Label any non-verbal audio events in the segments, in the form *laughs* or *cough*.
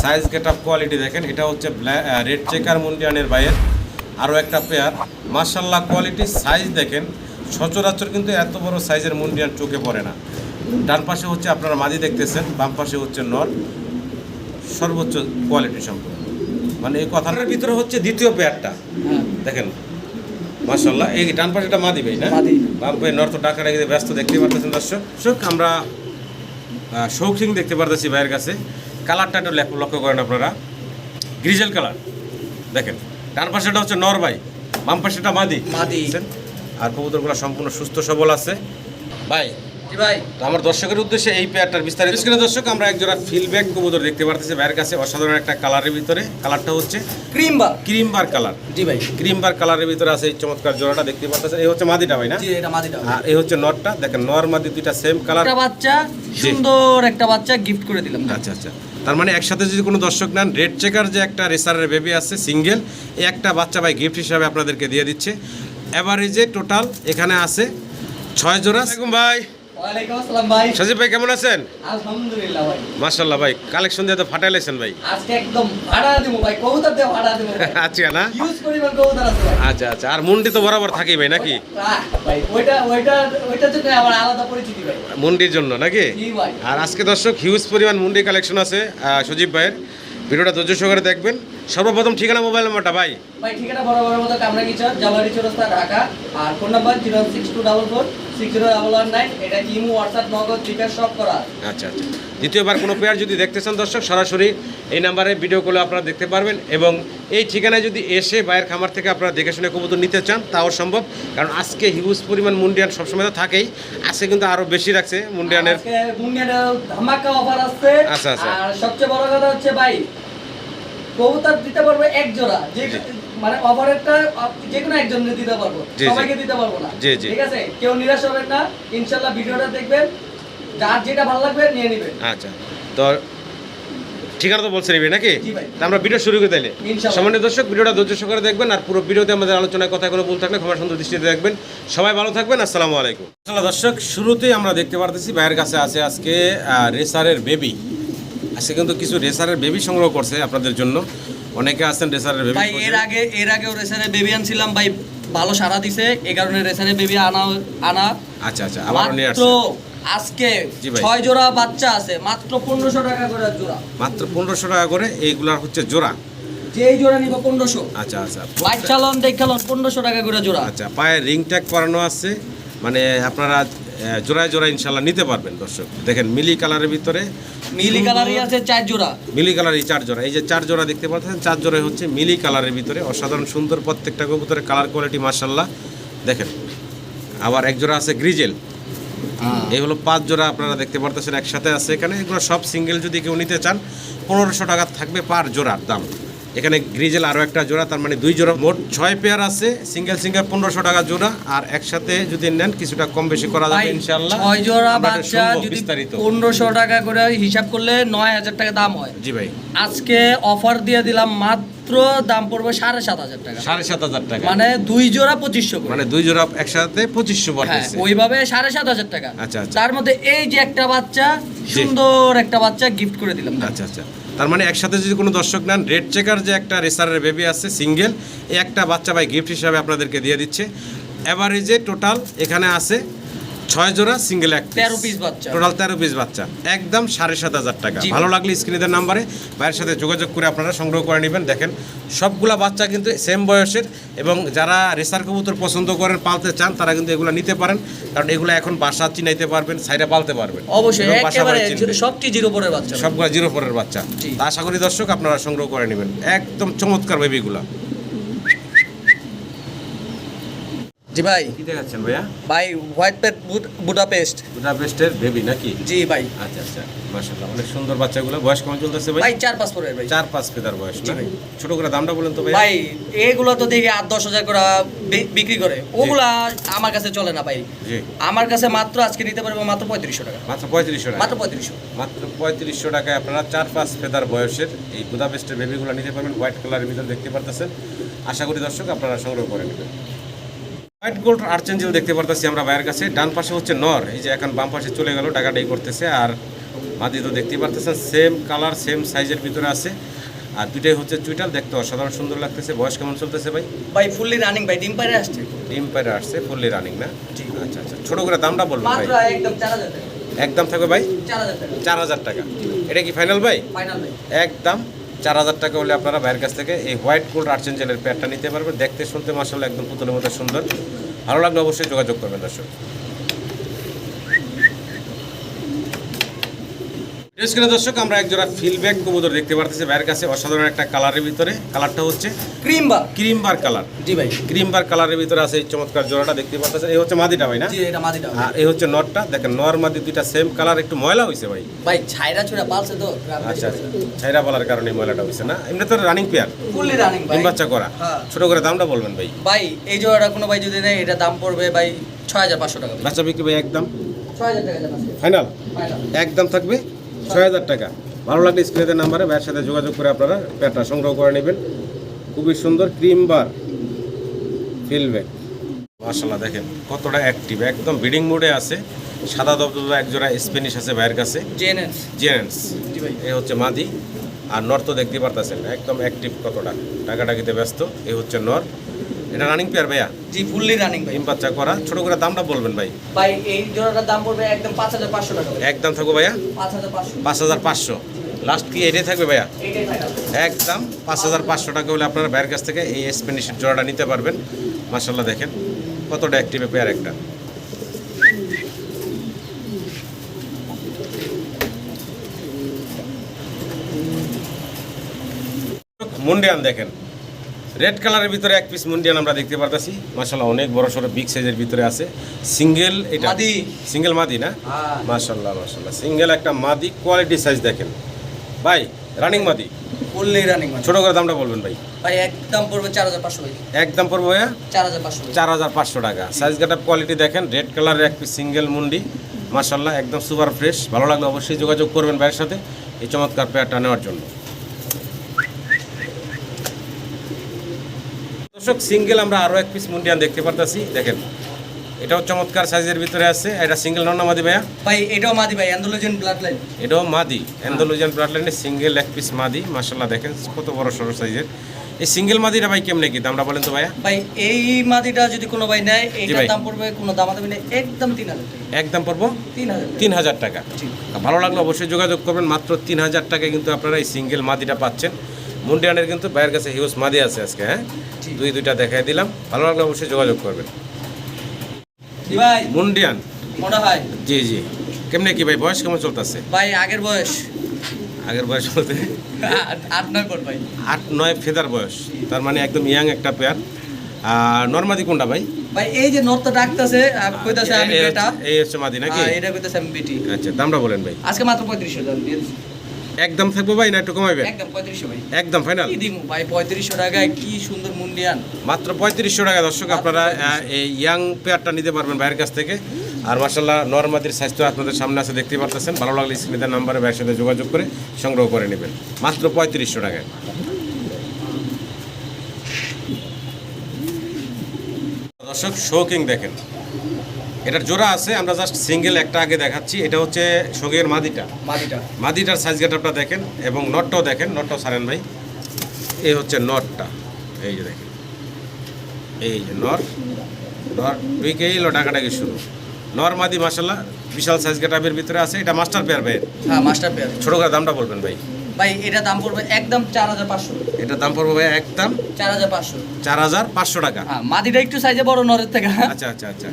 Size gate up quality দেখেন এটা হচ্ছে রেড চেকার মুন্ডিয়ানের বাইয়ের আরও একটা পেয়ার মার্শাল্লাহ কোয়ালিটি সাইজ দেখেন সচরাচর কিন্তু এত বড় সাইজের মুন্ডিয়ান চোখে পড়ে না। ডান পাশে হচ্ছে আপনারা মাদি দেখতেছেন বাম পাশে হচ্ছে নর। সর্বোচ্চ কোয়ালিটি সম্পূর্ণ। মানে এই কথাটার ভিতরে হচ্ছে দ্বিতীয় পেয়ারটা দেখেন মার্শাল্লাহ এই ডান পাশে একটা মাদি ভাই না? বাম পাশে নর তো ডাকা ডাকিতে ব্যস্ত দেখতে পারতেছেন দর্শক। আমরা সিং দেখতে পারতেছি ভাইয়ের কাছে। কালারটা একটু লক্ষ্য করেন আপনারা। Grizzle colour. দেখেন ডান পাশেটা হচ্ছে নরবাই বাম পাশেটা মাদি। মাদি। আর কবুতরগুলো সম্পূর্ণ সুস্থ সবল আছে। জি ভাই আমার দর্শকের উদ্দেশ্যে এই পেয়ারটার বিস্তারিত স্ক্রিনে দর্শক আমরা এক জোড়া ফিলব্যাক কবুতর দেখতে পারতেছি ভাইয়ের কাছে। অসাধারণ একটা কালারের ভিতরে। কালারটা হচ্ছে ক্রিম বা ক্রিম বার কালার জি ভাই। ক্রিম বার কালারের ভিতরে আছে এই চমৎকার জোড়াটা দেখতে পারতেছেন? এই হচ্ছে মাদিটা ভাই না? জি এটা মাদিটা আর এই হচ্ছে নটটা। দেখেন নর মাদি দুইটা সেম কালার একটা বাচ্চা সুন্দর একটা বাচ্চা গিফট করে দিলাম। আচ্ছা আচ্ছা। তার মানে একসাথে যদি কোনো দর্শক নেন রেড চেকার যে একটা রেসারের বেবি আছে সিঙ্গেল এই একটা বাচ্চা ভাই গিফট হিসাবে আপনাদেরকে দিয়ে দিচ্ছে। এভারেজে টোটাল এখানে আছে ছয় জোড়া। ভাই। সজীব ভাই। কেমন আছেন? আলহামদুলিল্লাহ ভাই। কালেকশন দিয়ে তো ফাটাইলেছেন ভাই। আজকে একদম ভাড়া দেবো ভাই কবুতর দিয়ে ভাড়া দেবো *laughs* আচ্ছা না? ইউজ পরিমাণ কবুতর আছে আচ্ছা আচ্ছা আর মুন্ডি তো বরাবর ভাই নাকি? ভাই ওইটা ওইটা ওইটার জন্য আমার আলাদা পরিচিতি ভাই। মুন্ডির জন্য নাকি? আর আজকে দর্শক হিউজ পরিমাণ মুন্ডি কালেকশন আছে সজীব ভাইয়ের। ভিডিওটা ধৈর্য সহকারে দেখবেন। সর্বপ্রথম ঠিকানা মোবাইল নাম্বারটা ভাই। ভাই ঠিকানা বড় মতো কামরা কিচর জামারি চৌরাস্তা ঢাকা। আর phone number zero six two double four six zero double one nine এটা ইমো হোয়াটসঅ্যাপ নগদ জিজ্ঞাসা সব করা। আচ্ছা আচ্ছা। দ্বিতীয়বার কোনো পেয়ার যদি দেখতে চান দর্শক সরাসরি এই নাম্বারে ভিডিও কলে আপনারা দেখতে পারবেন এবং এই ঠিকানায় যদি এসে বাইরের খামার থেকে আপনারা দেখে শুনে কবুতর নিতে চান তাও সম্ভব। কারণ আজকে হিউজ পরিমাণ মুন্ডিয়ান সবসময় তো থাকেই আজকে কিন্তু আরও বেশি রাখছে মুন্ডিয়ানের। মুন্ডিয়ানের ধামাকা অফার আসছে। আচ্ছা, আচ্ছা। সবচেয়ে বড় কথা হচ্ছে ভাই কবুতর দিতে পারবে এক জোড়া। যে মানে অফারেরটা যে কোনো একজন দিতে পারব। সবাইকে দিতে পারব না। জি, জি। ঠিক আছে? কেউ নিরাশ হবেন না। ইনশাল্লাহ ভিডিওটা দেখবেন। যার যেটা ভালো লাগবে নিয়ে নেবেন। আচ্ছা। তো ঠিকানা তো বলছে নিবি নাকি? আমরা ভিডিও শুরু করে ইনশাআল্লাহ। সামান্য দর্শক ভিডিওটা ধৈর্য সহকারে দেখবেন আর পুরো ভিডিওতে আমাদের আলোচনায় কথা কোনো ভুল থাকলে ক্ষমা সুন্দর দৃষ্টিতে দেখবেন। সবাই ভালো থাকবেন। আসসালামু আলাইকুম। দর্শক শুরুতেই আমরা দেখতে পারতেছি ভাইয়ের কাছে আছে আজকে রেসারের বেবি। আজকে কিন্তু কিছু রেসারের বেবি সংগ্রহ করছে আপনাদের জন্য। অনেকে আছেন রেসারের বেবি ভাই এর আগে এর আগেও রেসারে বেবি আনছিলাম ভাই ভালো সারা দিছে এই কারণে রেসারে বেবি আনা আনা। আচ্ছা আচ্ছা আবার নিয়ে আসছে। আজকে ছয় জোড়া বাচ্চা আছে মাত্র পনেরোশো টাকা করে জোড়া। মাত্র পনেরোশো টাকা করে এইগুলার হচ্ছে জোড়া। যেই জোড়া নিব পনেরোশো। আচ্ছা আচ্ছা লাইট চালন দেখালন পনেরোশো টাকা করে জোড়া। আচ্ছা পায়ে রিং ট্যাগ করানো আছে। মানে আপনারা জোড়ায় জোড়ায় ইনশাল্লাহ নিতে পারবেন দর্শক। দেখেন মিলি কালারের ভিতরে মিলি কালারই আছে চার জোড়া। মিলি কালার এই চার জোড়া। এই যে চার জোড়া দেখতে পাচ্ছেন চার জোড়ায় হচ্ছে মিলি কালারের ভিতরে। অসাধারণ সুন্দর প্রত্যেকটা কবুতরের কালার কোয়ালিটি মার্শাল্লাহ দেখেন আবার এক জোড়া আছে গ্রিজেল। এই হলো পাঁচ জোড়া আপনারা দেখতে পারতেছেন একসাথে আছে এখানে। এগুলো সব সিঙ্গেল যদি কেউ নিতে চান পনেরোশো টাকা থাকবে পার জোড়ার দাম। এখানে গ্রিজেল আরও একটা জোড়া তার মানে দুই জোড়া। মোট ছয় পেয়ার আছে সিঙ্গেল সিঙ্গেল পনেরোশো টাকা জোড়া। আর একসাথে যদি নেন কিছুটা কম বেশি করা যাবে ইনশাল্লাহ ছয় জোড়া বাচ্চা যদি পনেরোশো টাকা করে হিসাব করলে নয় হাজার টাকা দাম হয়। জি ভাই। আজকে অফার দিয়ে দিলাম মাত্র দাম পড়বে সাড়ে সাত হাজার টাকা। সাড়ে সাত হাজার টাকা। মানে দুই জোড়া পঁচিশশো মানে দুই জোড়া একসাথে পঁচিশশো হ্যাঁ পড়তেছে। ওইভাবে সাড়ে সাত হাজার টাকা। আচ্ছা, আচ্ছা। তার মধ্যে এই যে একটা বাচ্চা সুন্দর একটা বাচ্চা গিফট করে দিলাম। আচ্ছা আচ্ছা। তার মানে একসাথে যদি কোনো দর্শক নেন, রেড চেকার যে একটা রেসারের বেবি আছে সিঙ্গেল এই একটা বাচ্চা ভাই গিফট হিসাবে আপনাদেরকে দিয়ে দিচ্ছে। অ্যাভারেজে টোটাল এখানে আছে ছয় জোড়া সিঙ্গেল এক 13 piece বাচ্চা। টোটাল তেরো পিস বাচ্চা। একদম সাড়ে সাত হাজার টাকা। ভালো লাগলে স্ক্রিনের নাম্বারে ভাইয়ের সাথে যোগাযোগ করে আপনারা সংগ্রহ করে নেবেন। দেখেন সবগুলা বাচ্চা কিন্তু সেম বয়সের এবং যারা রেসার কবুতর পছন্দ করেন পালতে চান তারা কিন্তু এগুলো নিতে পারেন। কারণ এগুলো এখন বাসা চিনাইতে পারবেন সাইডে পালতে পারবেন। অবশ্যই সবটি জিরো পরের বাচ্চা। সবগুলো জিরো ফোরের বাচ্চা। আশা করি দর্শক আপনারা সংগ্রহ করে নেবেন। একদম চমৎকার বেবিগুলা জি ভাই। কি দেখাচ্ছেন ভাইয়া? ভাই হোয়াইট পেট বুডাপেস্ট বুদাপেস্টের বেবি নাকি? জি ভাই। আচ্ছা আচ্ছা। মাশাআল্লাহ অনেক সুন্দর বাচ্চাগুলো। বয়স কেমন চলতেছে ভাই? ভাই চার পাঁচ পরের ভাই। চার পাঁচ ফেদার বয়স না? ভাই। ছোট করে দামটা বলেন তো ভাই ভাই এগুলো তো দেখি আট দশ হাজার করে বিক্রি করে। ওগুলা আমার কাছে চলে না ভাই। জি। আমার কাছে মাত্র আজকে নিতে পারব মাত্র পঁয়ত্রিশশো টাকা। মাত্র পঁয়ত্রিশশো টাকা? মাত্র পঁয়ত্রিশশো। মাত্র পঁয়ত্রিশশো টাকায় আপনারা চার পাঁচ ফেদার বয়সের এই বুদাপেস্টের বেবিগুলো নিতে পারবেন। হোয়াইট কালারের ভিতরে দেখতে পারতেছেন। আশা করি দর্শক আপনারা সংগ্রহ করে নেবেন। হোয়াইট গোল্ড আর্চেঞ্জেল দেখতে পারতেছি আমরা ভাইয়ের কাছে। ডান পাশে হচ্ছে নর এই যে এখন বাম পাশে চলে গেল টাকাটাই করতেছে। আর মাদি তো দেখতেই পারতেছেন সেম কালার সেম সাইজের ভিতরে আছে। আর দুইটাই হচ্ছে চুইটাল দেখতে অসাধারণ সুন্দর লাগতেছে। বয়স কেমন চলতেছে ভাই? ভাই ফুললি রানিং ভাই ডিম পারে আসছে। ডিম পায়রা আসছে ফুললি রানিং না। আচ্ছা আচ্ছা ছোট করে দামটা বলবেন ভাই। মাত্র একদম চার হাজার একদম থাকবে ভাই? চার হাজার টাকা। এটা কি ফাইনাল ভাই? ফাইনাল ভাই। একদম। চার হাজার টাকা হলে আপনারা বাইরের কাছ থেকে এই হোয়াইট গোল্ড আর্চেঞ্জেলের প্যাডটা নিতে পারবেন। দেখতে, শুনতে মাসাল্লাহ একদম পুতুলের মতো সুন্দর। ভালো লাগলে অবশ্যই যোগাযোগ করবেন দর্শক। স্ক্রিনে দর্শক আমরা একজোড়া ফিলব্যাক কবুতর দেখতে পারতেছি ভাইয়ের কাছে। অসাধারণ একটা কালারের ভিতরে। কালারটা হচ্ছে ক্রিম বার কালার জি ভাই। ক্রিম বার কালারের ভিতরে আছে এই চমৎকার জোড়াটা দেখতে পারতেছেন? এই হচ্ছে মাদিটা ভাই না? জি এটা মাদিটা আর এই হচ্ছে নটটা। দেখেন নর মাদি দুইটা সেম কালার একটু ময়লা হয়েছে ভাই। ভাই ছাইরা ছুড়া পালছে তো আচ্ছা আচ্ছা। ছাইরা বলার কারণে ময়লাটা হয়েছে না? এমনি তো রানিং পেয়ার ফুললি রানিং ভাই। বাচ্চা করা। হ্যাঁ। ছোট করে দামটা বলবেন ভাই। ভাই এই জোড়াটা কোনো ভাই যদি নেয় এটা দাম পড়বে ভাই ছয় হাজার পাঁচশো টাকা। বাচ্চা বিক্রি ভাই একদম। ছয় হাজার টাকা ফাইনাল একদম থাকবে? ছয় হাজার টাকা। ভালো লাগলে স্ক্রিনের নাম্বারে ভাইয়ের সাথে যোগাযোগ করে আপনারা প্যাটটা সংগ্রহ করে নেবেন। খুবই সুন্দর ক্রিম বার ফিলবে মাশাল্লাহ দেখেন কতটা অ্যাক্টিভ একদম বিডিং মোডে আছে। সাদা দবদবা একজোড়া স্প্যানিশ আছে ভাইয়ের কাছে। জেনেন্স এই হচ্ছে মাদি। আর নর তো দেখতে পারতেছেন একদম অ্যাক্টিভ কতটা। টাকাটাকিতে ব্যস্ত এই হচ্ছে নর। এটা রানিং পেয়ার ভাইয়া? জি ফুললি রানিং ভাই। ডিম বাচ্চা করা। ছোট করে দামটা বলবেন ভাই। ভাই এই জোড়াটার দাম পড়বে একদম পাঁচ হাজার পাঁচশো টাকা। একদম থাকব ভাইয়া? পাঁচ হাজার পাঁচশো। পাঁচ হাজার পাঁচশো। লাস্ট কি এটাই থাকবে ভাইয়া? একদম পাঁচ হাজার পাঁচশো টাকা হলে আপনারা ভাইয়ের কাছ থেকে এই স্প্যানিশের জোড়াটা নিতে পারবেন। মাসাল্লাহ দেখেন কতটা অ্যাক্টিভ পেয়ার একটা। মুন্ডিয়ান দেখেন। রেড কালারের ভিতরে এক পিস মুন্ডিয়ান আমরা দেখতে পারতেছি। মাসাল্লাহ অনেক বড় সড়ো বিগ সাইজের ভিতরে আছে। সিঙ্গেল এটা মাদি। সিঙ্গেল মাদি না? হ্যাঁ। মাশাল্লাহ মাশাল্লাহ সিঙ্গেল একটা মাদি কোয়ালিটি সাইজ দেখেন। ভাই রানিং মাদি? রানিং ছোট করে দামটা বলবেন ভাই। ভাই একদম পড়বে চার হাজার পাঁচশো একদম পড়ব ভাইয়া? চার হাজার পাঁচশো চার হাজার পাঁচশো টাকা। সাইজ কোয়ালিটি দেখেন রেড কালারের এক পিস সিঙ্গেল মুন্ডি। মাশাল্লাহ একদম সুপার ফ্রেশ ভালো লাগলে অবশ্যই যোগাযোগ করবেন ভাইয়ের সাথে। এই চমৎকার পেয়ারটা নেওয়ার জন্য। দর্শক সিঙ্গেল আমরা আরও এক পিস মুন্ডিয়ান দেখতে পারতাছি। দেখেন এটাও চমৎকার সাইজের ভিতরে আছে। এটা সিঙ্গেল নন মাদি ভাইয়া? ভাই এটাও মাদি ভাই অ্যান্ডোলোজেন ব্লাড লাইন এটাও মাদি। অ্যান্ডোলুজিয়ান ব্লাডলাইনের সিঙ্গেল এক পিস মাদি মাশাল্লাহ দেখেন কত বড় সরো সাইজের এই সিঙ্গেল মাদিটা ভাই কেমনে কি দামটা বলেন তো ভাইয়া? ভাই এই মাদিটা যদি কোনো ভাই নেয় এইটার দাম পড়বে কোনো দাম দামি নেই একদম তিন হাজার একদম পড়ব? তিন হাজার টাকা। ভালো লাগলে অবশ্যই যোগাযোগ করবেন মাত্র তিন হাজার টাকায় কিন্তু আপনারা এই সিঙ্গেল মাদিটা পাচ্ছেন। মুন্ডিয়ানের কিন্তু বাইরের কাছে হিউজ মাদি আছে আজকে হ্যাঁ। দুই দুইটা দেখাই দিলাম। ভালো লাগলে অবশ্যই যোগাযোগ করবেন। ভাই। মুন্ডিয়ান। মনে হয় জি জি। কেমনে কি ভাই বয়স কেমন চলতেছে? ভাই আগের বয়স। আগের বয়স বলতে? আট- নয় পর ভাই। আট নয় ফেদার বয়স। তার মানে একদম ইয়াং একটা পেয়ার আর নর্মাদি কোনটা ভাই? ভাই এই যে নর্থ ডাকতেছে কইতাছে আমি এই বেটা এই হচ্ছে মাদি নাকি? এটা কইতাছে আমি বেটি আচ্ছা দামটা বলেন ভাই। আজকে মাত্র পঁয়ত্রিশশো দাম দিয়ে দিছি। একদম থাকব ভাই না একটু কমাইবেন? একদম পঁয়ত্রিশশো ভাই। একদম ফাইনাল কি দিমু ভাই পঁয়ত্রিশশো টাকায় কি সুন্দর মুন্ডিয়ান? মাত্র পঁয়ত্রিশশো টাকা দর্শক আপনারা এই ইয়াং পেয়ারটা নিতে পারবেন ভাইয়ের কাছ থেকে। আর মার্শাল্লাহ নর্মাদির স্বাস্থ্য আপনাদের সামনে আছে দেখতে পারতেছেন। ভালো লাগলে স্ক্রিনের নাম্বারে ভাইয়ের সাথে যোগাযোগ করে সংগ্রহ করে নেবেন। মাত্র পঁয়ত্রিশশো টাকায়। দর্শক শৌকিং দেখেন। এটার জোড়া আছে আমরা জাস্ট সিঙ্গেল একটা আগে দেখাচ্ছি। এটা হচ্ছে শোকের মাদিটা। মাদিটা। মাদিটার সাইজ গেটআপটা দেখেন এবং নটটাও দেখেন নটটাও সারেন ভাই। এই হচ্ছে নটটা এই যে দেখেন। এই যে নট নট দুইকেই ডাকাডাকি শুরু। নর মাদি মাসাল্লাহ বিশাল সাইজ গেটআপের ভিতরে আছে। এটা মাস্টার পেয়ার ভাই। হ্যাঁ মাস্টার পেয়ার ছোটো করে দামটা বলবেন ভাই। ভাই এটা দাম পড়বে একদম চার হাজার পাঁচশো। এটা দাম পড়বে ভাই একদম চার হাজার পাঁচশো। চার হাজার পাঁচশো টাকা। হ্যাঁ মাদিটা একটু সাইজে বড় নরের থেকে। আচ্ছা আচ্ছা আচ্ছা।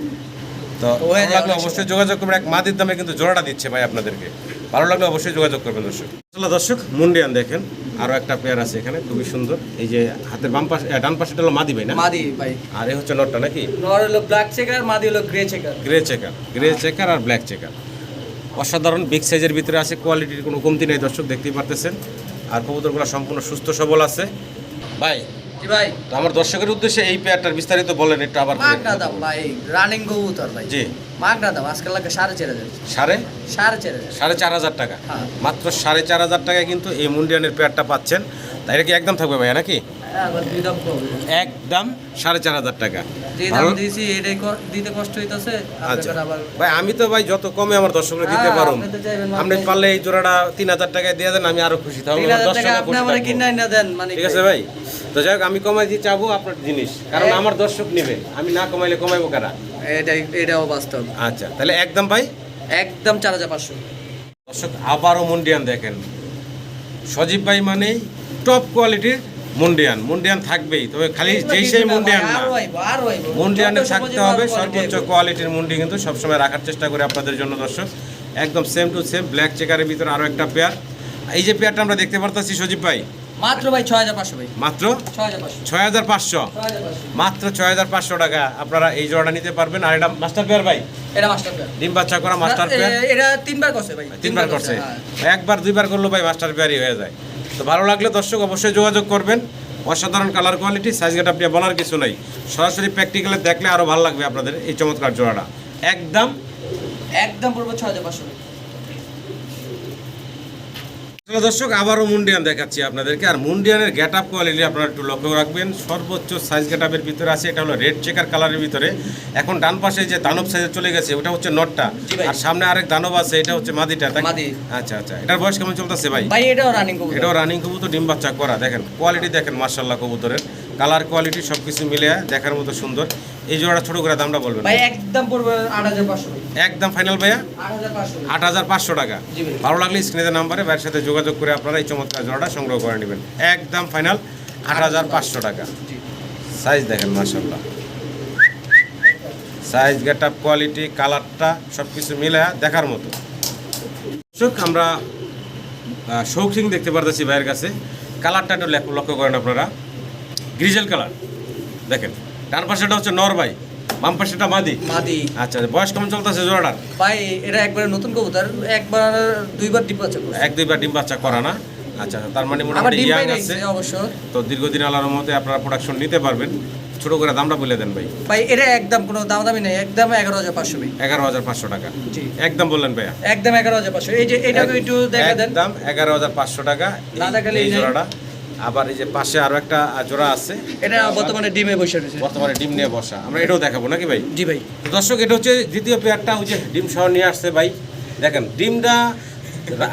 তো ভালো লাগলে অবশ্যই যোগাযোগ করবেন। এক মাদির দামে কিন্তু জোড়াটা দিচ্ছে ভাই আপনাদেরকে। ভালো লাগলে অবশ্যই যোগাযোগ করবেন দর্শক। আসলে দর্শক মুন্ডিয়ান দেখেন আরও একটা পেয়ার আছে এখানে খুবই সুন্দর। এই যে হাতের বাম পাশে ডান পাশেটা হলো মাদি ভাই না? মাদি ভাই। আর এই হচ্ছে নটটা নাকি? নর হলো ব্ল্যাক চেকার মাদি হলো grey checker grey checker grey checker আর ব্ল্যাক চেকার অসাধারণ বিগ সাইজের ভিতরে আছে কোয়ালিটির কোনো কমতি নেই দর্শক দেখতেই পারতেছেন। আর কবুতরগুলো সম্পূর্ণ সুস্থ সবল আছে। ভাই জি ভাই আমার দর্শকের উদ্দেশ্যে এই পেয়ারটার বিস্তারিত বলেন একটু আবার দাম ভাই। রানিং কবুতর ভাই। জি। দাম আজকাল লাগে সাড়ে চার হাজার। সাড়ে? সাড়ে চার হাজার। সাড়ে চার হাজার টাকা। হ্যাঁ। মাত্র সাড়ে চার হাজার টাকায় কিন্তু এই মুন্ডিয়ানের পেয়ারটা পাচ্ছেন। তাই এটা কি একদম থাকবে ভাইয়া নাকি? একদম সাড়ে চার হাজার টাকা। দিতে কষ্ট হইতাছে আচ্ছা। ভাই আমি তো ভাই যত কমে আমার দর্শকরা দিতে পারো আপনি পারলে এই জোড়াটা তিন হাজার টাকায় দিয়ে দেন আমি আরও খুশি থাকব। না দেন মানে ঠিক আছে ভাই? তো যাই হোক আমি কমাই দিয়ে চাবো আপনার জিনিস কারণ। আমার দর্শক নেবে। আমি না কমাইলে কমাইবো কারা? এটাই এটাও বাস্তব। আচ্ছা তাহলে একদম ভাই? একদম চার হাজার পাঁচশো। দর্শক আবারও মুন্ডিয়ান দেখেন। সজীব ভাই মানেই টপ কোয়ালিটির মুন্ডিয়ান মুন্ডিয়ান থাকবেই তবে খালি যেই সেই মুন্ডিয়ান না। মুন্ডিয়ানে থাকতে হবে সর্বোচ্চ কোয়ালিটির মুন্ডি কিন্তু সবসময় রাখার চেষ্টা করি আপনাদের জন্য দর্শক। একদম সেম টু সেম ব্ল্যাক চেকারের ভিতরে আরও একটা পেয়ার এই যে পেয়ারটা আমরা দেখতে পারতেছি সজীব ভাই? মাত্র ভাই ছয় হাজার পাঁচশো ভাই। মাত্র? ছয় হাজার পাঁচশো। মাত্র ছয় হাজার টাকা। আপনারা এই জোড়াটা নিতে পারবেন। আর এটা মাস্টার পেয়ার ভাই? এটা মাস্টার প্লেয়ার ডিম বাচ্চা করা মাস্টার পেয়ার এটা তিনবার করছে ভাই। তিনবার করছে। হ্যাঁ। একবার দুইবার করল ভাই মাস্টার পেয়ারই হয়ে যায়। তো ভালো লাগলে দর্শক অবশ্যই যোগাযোগ করবেন। অসাধারণ কালার কোয়ালিটি সাইজ গেট আপনি বলার কিছু নাই। সরাসরি প্র্যাকটিক্যালে দেখলে আরও ভালো লাগবে আপনাদের এই চমৎকার জোড়াটা। একদম একদম পড়ব ছয় হাজার পাঁচশো। দর্শক আবারও মুন্ডিয়ান দেখাচ্ছি আপনাদেরকে। আর মুন্ডিয়ানের গেট আপ কোয়ালিটি আপনারা একটু লক্ষ্য রাখবেন। সর্বোচ্চ সাইজ গেট আপের ভিতরে আছে এটা হলো রেড চেকার কালারের ভিতরে। এখন ডান পাশে যে দানব সাইজে চলে গেছে ওটা হচ্ছে নটটা আর সামনে আরেক দানব আছে এটা হচ্ছে মাদিটা আচ্ছা আচ্ছা এটার বয়স কেমন চলতেছে ভাই? ভাই এটাও রানিং এটাও রানিং কবুতর ডিম বাচ্চা করা দেখেন কোয়ালিটি দেখেন মার্শাল্লাহ কবুতরের। কালার কোয়ালিটি সব কিছু মিলে দেখার মতো সুন্দর। এই জোড়া ছোট করে দামটা বলবেন? ভাই একদম পড়বে আট হাজার পাঁচশো। ভাই একদম ফাইনাল ভাইয়া? আট হাজার পাঁচশো। আট হাজার পাঁচশো টাকা। জি ভালো লাগলে স্ক্রিনের নাম্বারে ভাইয়ের সাথে যোগাযোগ করে আপনারা এই চমৎকার জোড়াটা সংগ্রহ করে নেবেন। একদম ফাইনাল আট হাজার পাঁচশো টাকা। জি। সাইজ দেখেন মার্শাল্লাহ সাইজ গেট আপ কোয়ালিটি কালারটা সব কিছু মিলে দেখার মতো। আমরা সিং দেখতে পারতেছি ভাইয়ের কাছে। কালারটা একটু লক্ষ্য করেন আপনারা। Grizzle colour. দেখেন ডান পাশেটা হচ্ছে নরবাই বাম পাশেটা মাদি। মাদি। আচ্ছা বয়স কেমন চলতেছে জোড়াটার? ভাই এটা একবারে নতুন কবুতর একবার দুইবার ডিপ আছে এক দুইবার ডিম বাচ্চা করা না? আচ্ছা তার মানে মোটামুটি ডিম ইয়াং আছে। অবশ্য। তো দীর্ঘদিন আল্লাহর মতে আপনারা প্রোডাকশন নিতে পারবেন। ছোট করে দামটা বলে দেন ভাই। ভাই এটা একদম কোনো দাম দামি নেই একদম এগারো হাজার পাঁচশো ভাই এগারো হাজার পাঁচশো টাকা। জি। একদম বললেন ভাইয়া। একদম এগারো হাজার পাঁচশো। এই যে এটাকে একটু দেখা দেন। একদম এগারো হাজার পাঁচশো টাকা না দেখালে এই জোড়াটা। আবার এই যে পাশে আরও একটা জোড়া আছে। এটা বর্তমানে ডিমে বসে রয়েছে। বর্তমানে ডিম নিয়ে বসা। আমরা এটাও দেখাবো নাকি ভাই? জি ভাই। দর্শক এটা হচ্ছে দ্বিতীয় পেয়ারটা ওই যে ডিম সহ নিয়ে আসছে ভাই। দেখেন ডিমটা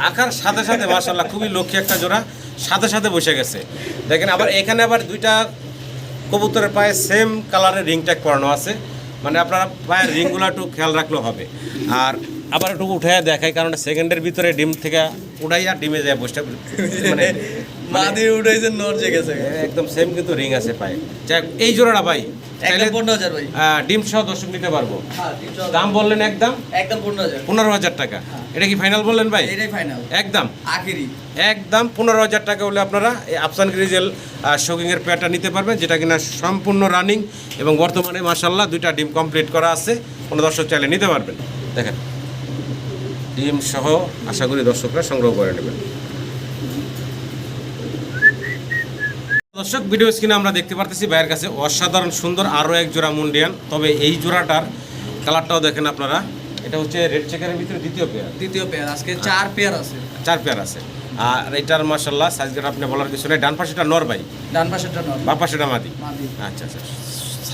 আকার সাথে সাথে মাসাল্লাহ খুবই লক্ষ্মী একটা জোড়া সাথে সাথে বসে গেছে। দেখেন আবার এখানে আবার দুইটা কবুতরের পায়ে সেম কালারের রিং ট্যাগ করানো আছে। মানে আপনারা পায়ের রিংগুলো একটু খেয়াল রাখলেও হবে। আর আবার একটু উঠে দেখাই কারণ সেকেন্ডের ভিতরে ডিম থেকে উড়াইয়া ডিমে যায় বসে মানে উঠাইছে নর জেগেছে একদম সেম কিন্তু রিং আছে পায়ে। যাই এই জোড়াটা ভাই ডিম সহ দর্শক নিতে পারব। হ্যাঁ দাম বললেন একদম? একদম পনেরো হাজার। টাকা। এটা কি ফাইনাল বললেন ভাই? এটাই ফাইনাল একদম। আখেরি। একদম পনেরো হাজার টাকা হলে আপনারা এই আফসান গ্রিজেল শোকিংয়ের নিতে পারবেন যেটা কিনা সম্পূর্ণ রানিং এবং বর্তমানে মাসাল্লাহ দুইটা ডিম কমপ্লিট করা আছে। কোনো দর্শক চাইলে নিতে পারবেন। দেখেন ডিম সহ আশা করি দর্শকরা সংগ্রহ করে নেবেন। দর্শক ভিডিও স্ক্রিনে আমরা দেখতে পারতেছি ভাইয়ের কাছে অসাধারণ সুন্দর আরও এক জোড়া মুন্ডিয়ান। তবে এই জোড়াটার কালারটাও দেখেন আপনারা। এটা হচ্ছে রেড চেকারের ভিতরে দ্বিতীয় পেয়ার। দ্বিতীয় পেয়ার আজকে চার পেয়ার আছে। চার পেয়ার আছে। আর এটার মাসাল্লাহ সাইজ আপনি বলার কিছু নেই। ডান পাশেটা নর ভাই। ডান পাশেটা নর। বা পাশেটা মাদি। আচ্ছা আচ্ছা।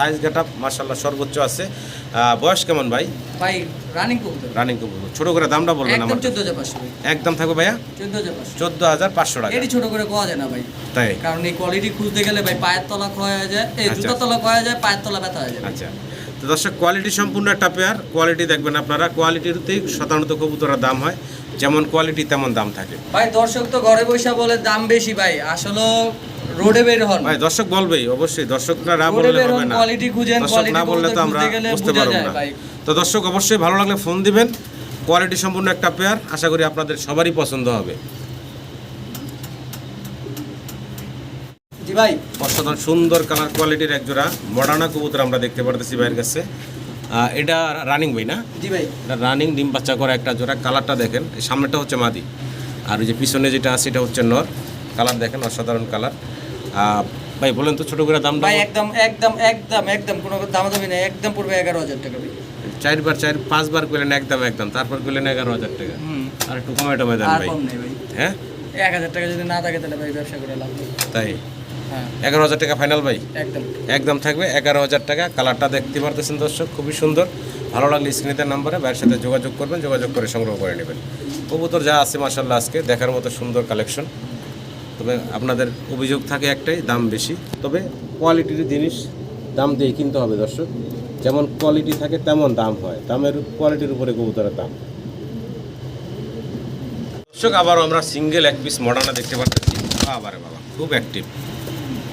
সাইজ গেট আপ মাসাল্লাহ সর্বোচ্চ আছে। বয়স কেমন ভাই? ভাই রানিং কবুতর। রানিং ছোট করে দামটা বলবেন একদম আমার চোদ্দ হাজার পাঁচশো ভাই। একদম থাকবে ভাইয়া? চোদ্দ হাজার পাঁচশো। চোদ্দ হাজার পাঁচশো টাকা। এটি ছোট করে কোয়া যায় না ভাই। তাই? কারণ এই কোয়ালিটি খুঁজতে গেলে ভাই পায়ের তলা হয়ে যায় এই আচ্ছা। জুতার তলা হয়ে যায় পায়ের তলা ব্যথা হয়ে যায়। আচ্ছা। তো দর্শক কোয়ালিটি সম্পূর্ণ একটা পেয়ার কোয়ালিটি দেখবেন আপনারা। কোয়ালিটিতেই সাধারণত কবুতরের দাম হয়। যেমন কোয়ালিটি তেমন দাম থাকে। ভাই দর্শক তো ঘরে বসে বলে দাম বেশি ভাই। আসলে রোডে বের হন। ভাই দর্শক বলবেই অবশ্যই। দর্শকরা না বললে হবে না। কোয়ালিটি খুঁজেন দর্শক কোয়ালিটি না বললে তো আমরা বুঝতে বোঝা পারব না। তো দর্শক অবশ্যই ভালো লাগলে ফোন দিবেন। কোয়ালিটি সম্পূর্ণ একটা পেয়ার আশা করি আপনাদের সবারই পছন্দ হবে। জি ভাই। অসাধারণ সুন্দর কালার কোয়ালিটির এক জোড়া মডার্না কবুতর আমরা দেখতে পারতেছি ভাইয়ের কাছে। এটা রানিং বই না? জি ভাই। এটা রানিং ডিম বাচ্চা করা একটা জোড়া। কালারটা দেখেন সামনেটা হচ্ছে মাদি। আর ওই যে পিছনে যেটা আছে এটা হচ্ছে নর। কালার দেখেন অসাধারণ কালার ভাই বলেন তো ছোট করে দাম ভাই একদম একদম একদম একদম কোনো দাম দামাদামি নেই একদম পড়বে এগারো হাজার টাকা ভাই। চারবার চার পাঁচবার করলেন একদম একদম তারপর করলেন এগারো হাজার টাকা। হুম। আর একটু কমে টমে দেন আর ভাই। কম নেই ভাই। হ্যাঁ? এক হাজার টাকা যদি না থাকে তাহলে ভাই ব্যবসা করে লাভ নেই। তাই? হ্যাঁ। এগারো হাজার টাকা ফাইনাল ভাই? একদম। একদম থাকবে এগারো হাজার টাকা। কালারটা দেখতে পারতেছেন দর্শক খুবই সুন্দর। ভালো লাগলে স্ক্রিনের নাম্বারে ভাইয়ের সাথে যোগাযোগ করবেন যোগাযোগ করে সংগ্রহ করে নেবেন। কবুতর যা আছে মাসাল্লাহ আজকে দেখার মতো সুন্দর কালেকশন তবে আপনাদের অভিযোগ থাকে একটাই, দাম বেশি। তবে কোয়ালিটির জিনিস দাম দিয়ে কিনতে হবে দর্শক। যেমন কোয়ালিটি থাকে তেমন দাম হয়। দামের কোয়ালিটির উপরে কবুতরের দাম। দর্শক, আবারও আমরা সিঙ্গেল এক পিস মডার্না দেখতে পাচ্ছি। বাবা, খুব অ্যাক্টিভ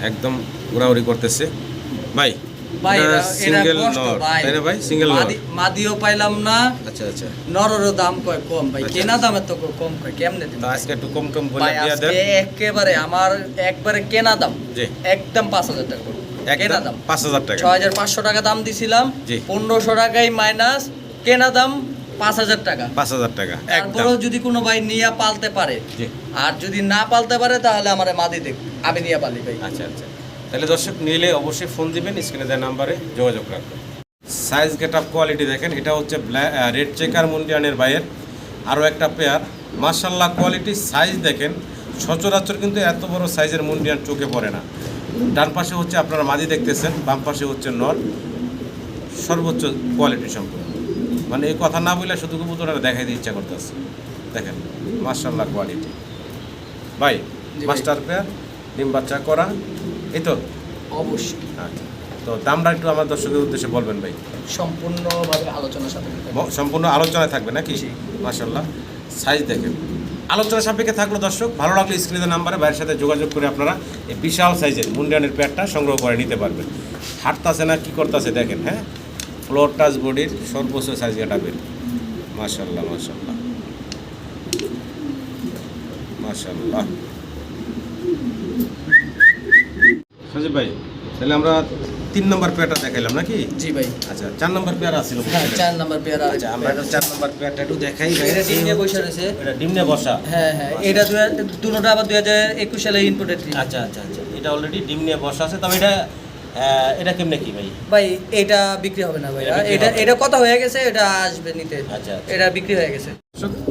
একদম ঘোরাঘুরি করতেছে। ভাই ভাই এটা এটা সিঙ্গেল নর তাই না ভাই? সিঙ্গেল নর মাদিও পাইলাম না আচ্ছা আচ্ছা। নরেরও দাম কয় কম ভাই? আচ্ছা। কেনা দামের তো কম কয়? কেমনে দিন আজকে একটু কম টম বলে ভাই দেন। একেবারে আমার একবারে কেনা দাম। একদম পাঁচ হাজার টাকা। কেনা দাম। টাকা। টাকা দিছিলাম। টাকাই মাইনাস কেনা দাম পাঁচ হাজার টাকা। পাঁচ হাজার টাকা তারপরেও যদি কোনো ভাই নিয়ে পালতে পারে আর যদি না পালতে পারে তাহলে আমার মাদি দেখ আমি নিয়ে পালি ভাই। আচ্ছা আচ্ছা। তাহলে দর্শক নিলে অবশ্যই ফোন দিবেন স্ক্রিনে দেওয়া নাম্বারে যোগাযোগ রাখবেন। সাইজ গেট আপ কোয়ালিটি দেখেন এটা হচ্ছে রেড চেকার মুন্ডিয়ানের বাইয়ের আরও একটা পেয়ার মার্শাল্লাহ কোয়ালিটি সাইজ দেখেন সচরাচর কিন্তু এত বড় সাইজের মুন্ডিয়ান চোখে পড়ে না। ডান পাশে হচ্ছে আপনারা মাদি দেখতেছেন বাম পাশে হচ্ছে নর। সর্বোচ্চ কোয়ালিটি সম্পূর্ণ। মানে এই কথা না বললে শুধু কবুতরা দেখাই দিয়ে ইচ্ছা করতেছে। দেখেন মার্শাল্লাহ কোয়ালিটি ভাই। মাস্টার পেয়ার ডিম বাচ্চা করা। এই তো? অবশ্যই। আচ্ছা। তো দামটা একটু আমার দর্শকের উদ্দেশ্যে বলবেন ভাই। সম্পূর্ণভাবে আলোচনার সাথে সম্পূর্ণ আলোচনায় থাকবে নাকি? জি। মাসাল্লাহ সাইজ দেখেন। আলোচনা সাপেক্ষে থাকল দর্শক ভালো লাগলে স্ক্রিনের নাম্বারে ভাইয়ের সাথে যোগাযোগ করে আপনারা এই বিশাল সাইজের মুন্ডিয়ানের প্যাডটা সংগ্রহ করে নিতে পারবেন। হাঁটতাছে না কি করতেছে দেখেন হ্যাঁ? ফ্লোর টাচ বডির সর্বোচ্চ সাইজ কাটাবেন মাশাল্লাহ মাশাল্লাহ মাশাল্লাহ সজীব ভাই তাহলে আমরা তিন নম্বর পেয়ারটা দেখাইলাম নাকি? জি ভাই। আচ্ছা চার নম্বর পেয়ার আছিল হ্যাঁ চার নাম্বার পেয়ার আর আচ্ছা আমরা একটু চার নম্বর পেয়ারটা একটু দেখাই ভাই। এটা ডিম নিয়ে বসে রয়েছে। এটা ডিম নিয়ে বসা। হ্যাঁ হ্যাঁ এটা দুটোটা আবার দুই হাজার একুশ সালে ইনপুটেড আচ্ছা আচ্ছা আচ্ছা এটা অলরেডি ডিম নিয়ে বসা আছে। তবে এটা এটা কেমনে কি ভাই? ভাই এটা বিক্রি হবে না ভাই এটা এটা কথা হয়ে গেছে এটা আসবে নিতে। আচ্ছা, আচ্ছা। এটা বিক্রি হয়ে গেছে।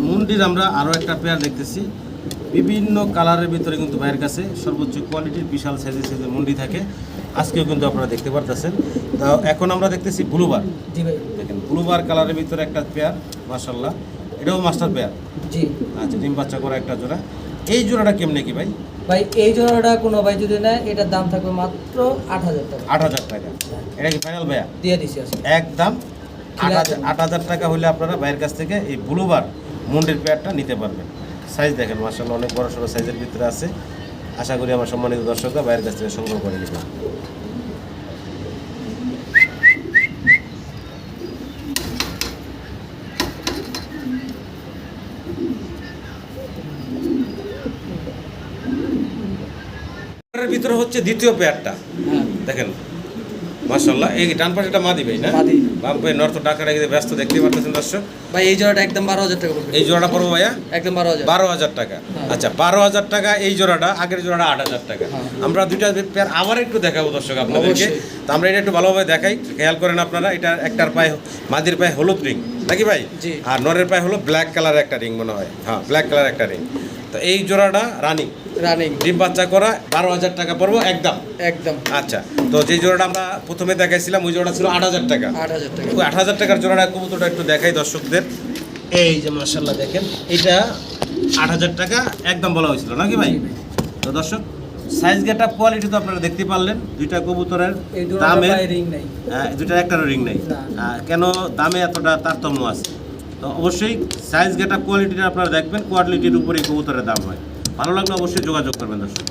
মুন্ডির আমরা আরও একটা পেয়ার দেখতেছি। বিভিন্ন কালারের ভিতরে কিন্তু ভাইয়ের কাছে সর্বোচ্চ কোয়ালিটির বিশাল সাইজের সাইজের মুন্ডি থাকে। আজকেও কিন্তু আপনারা দেখতে পারতেছেন। তা এখন আমরা দেখতেছি ব্লুবার। জি ভাই। দেখেন ব্লুবার কালারের ভিতরে একটা পেয়ার মাশাল্লাহ এটাও মাস্টার পেয়ার জি। আচ্ছা ডিম বাচ্চা করা একটা জোড়া। এই জোড়াটা কেমনে কি ভাই? ভাই এই জোড়াটা কোনো ভাই যদি নেয় এটার দাম থাকবে মাত্র আট হাজার টাকা। আট হাজার টাকা। এটা কি ফাইনাল ভাইয়া? দিয়ে দিছি একদম। আট হাজার আট হাজার টাকা হলে আপনারা ভাইয়ের কাছ থেকে এই ব্লুবার মুন্ডের পেয়ারটা নিতে পারবেন। সাইজ দেখেন মার্শাল অনেক বড় সড়ো সাইজের ভিতরে আছে। আশা করি আমার সম্মানিত দর্শকরা বাইরের কাছ থেকে সংগ্রহ করে নেবেন। ভিতরে হচ্ছে দ্বিতীয় পেয়ারটা হ্যাঁ। দেখেন মাশাল্লাহ এই ডান পাশেটা মা দিবেই না? মাদি। বাম পাশে নর্থ টাকা রেখে ব্যস্ত দেখতে পাচ্ছেন দর্শক? ভাই এই জোড়াটা একদম বারো হাজার টাকা পড়বে। এই জোড়াটা পড়ব ভাইয়া? একদম বারো হাজার। বারো হাজার টাকা। হ্যাঁ। আচ্ছা বারো হাজার টাকা এই জোড়াটা আগের জোড়াটা আট হাজার টাকা। হ্যাঁ। আমরা দুইটা পেয়ার আবার একটু দেখাবো দর্শক আপনাদেরকে। তো আমরা এটা একটু ভালোভাবে দেখাই। খেয়াল করেন আপনারা এটা একটার পায়ে মাদির পায়ে হলুদ রিং। নাকি ভাই? আর নরের পায়ে হলো ব্ল্যাক কালার একটা রিং মনে হয়। হ্যাঁ ব্ল্যাক কালার একটা রিং। তো এই জোড়াটা রানিং রানিং ডিম বাচ্চা করা বারো হাজার টাকা পড়ব একদম। একদম। আচ্ছা তো যে জোড়াটা আমরা প্রথমে দেখাইছিলাম ওই জোড়াটা ছিল আট হাজার টাকা। আট হাজার টাকা। ওই আট হাজার টাকার জোড়াটা কবুতরটা একটু দেখাই দর্শকদের। এই যে মার্শাল্লাহ দেখেন এটা আট হাজার টাকা একদম বলা হয়েছিল নাকি ভাই? তো দর্শক সাইজ গেট আপ কোয়ালিটি তো আপনারা দেখতে পারলেন দুইটা কবুতরের দামে রিং নাই। দুইটার একটারও রিং নেই। কেন দামে এতটা তারতম্য আছে? তো অবশ্যই সাইজ গেট কোয়ালিটিটা আপনারা দেখবেন কোয়ালিটির উপরেই কবুতরের দাম হয়। ভালো লাগলে অবশ্যই যোগাযোগ করবেন দর্শক।